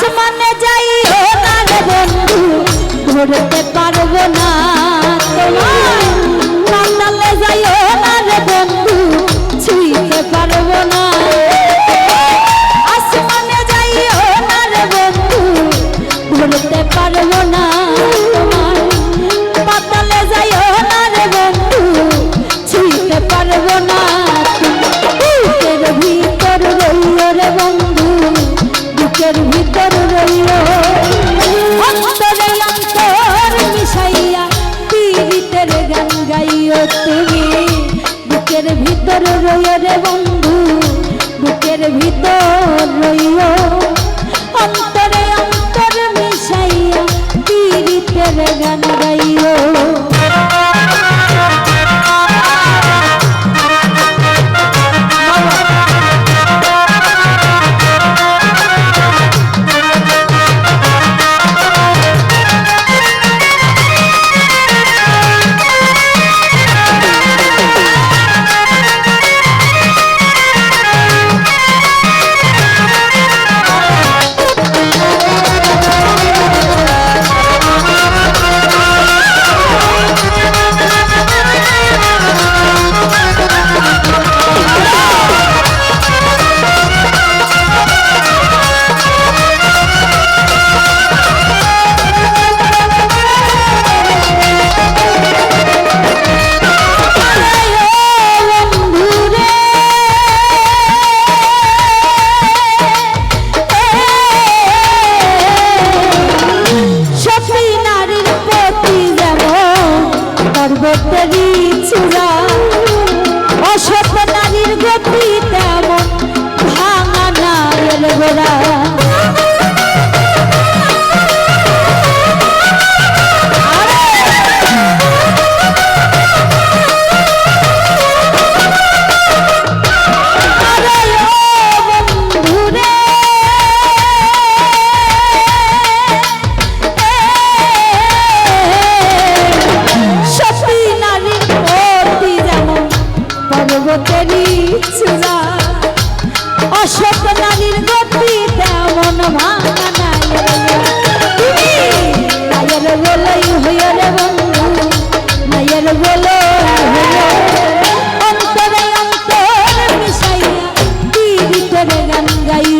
আসমানে যাইও না রে বন্ধু, ধরতে পারব না। তোমার পাতালে যাইও না রে বন্ধু ছুঁইতে পারব না। আসমানে যাইও না রে বন্ধু, ধরতে পারব না। গান গাইও।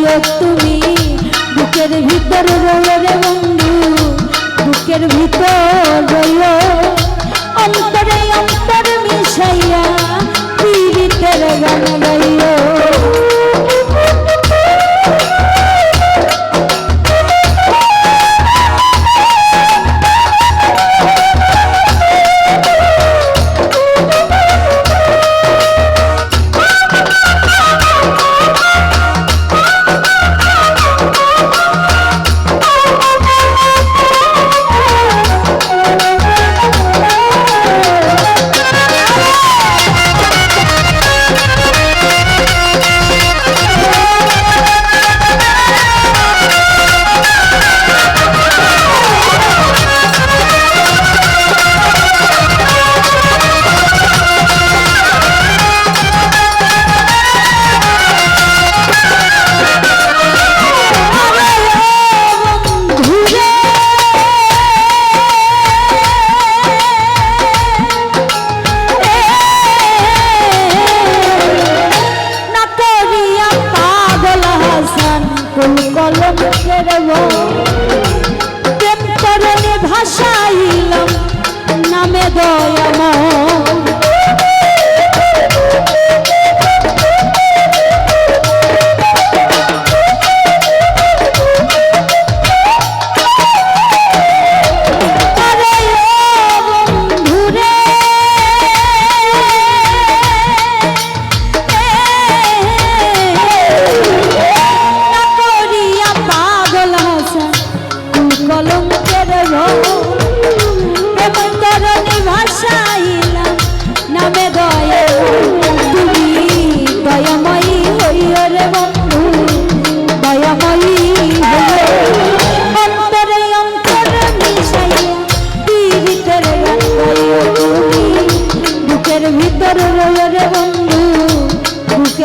রব তুমি বুকের ভিতর রইল রে বন্ধু বুকের ভিতর রইল নামে দয়াময়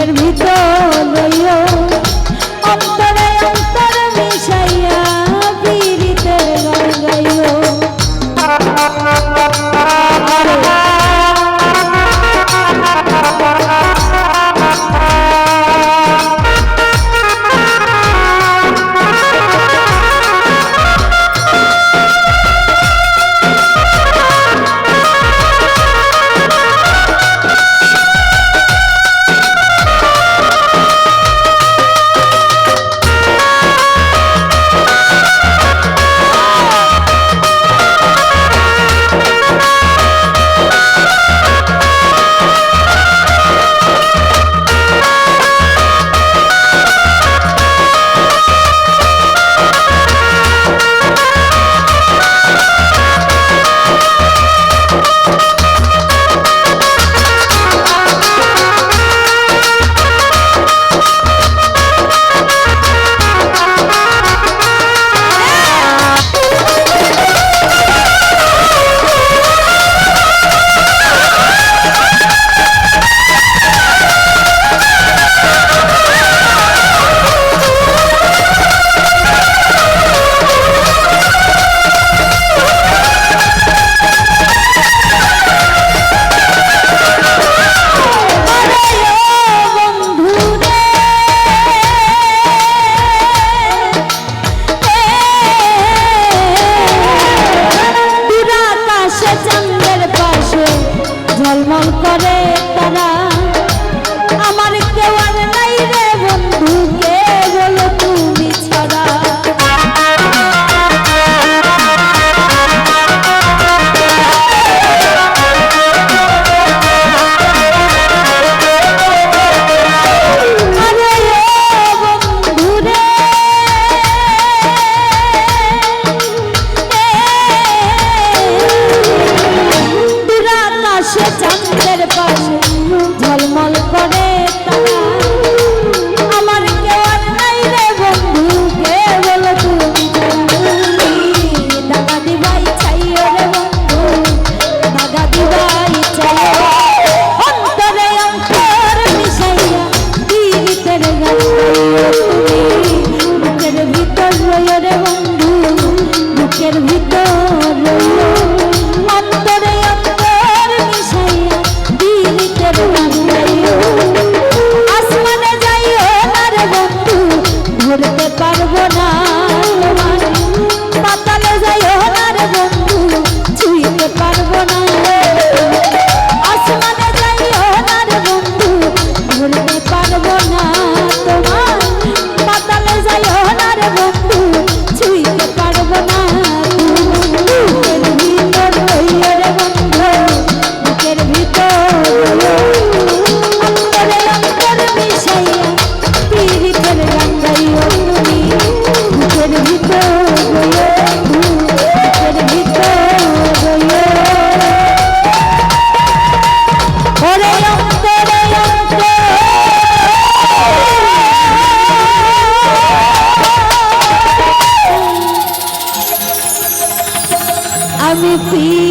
বুকের ভিতর sí.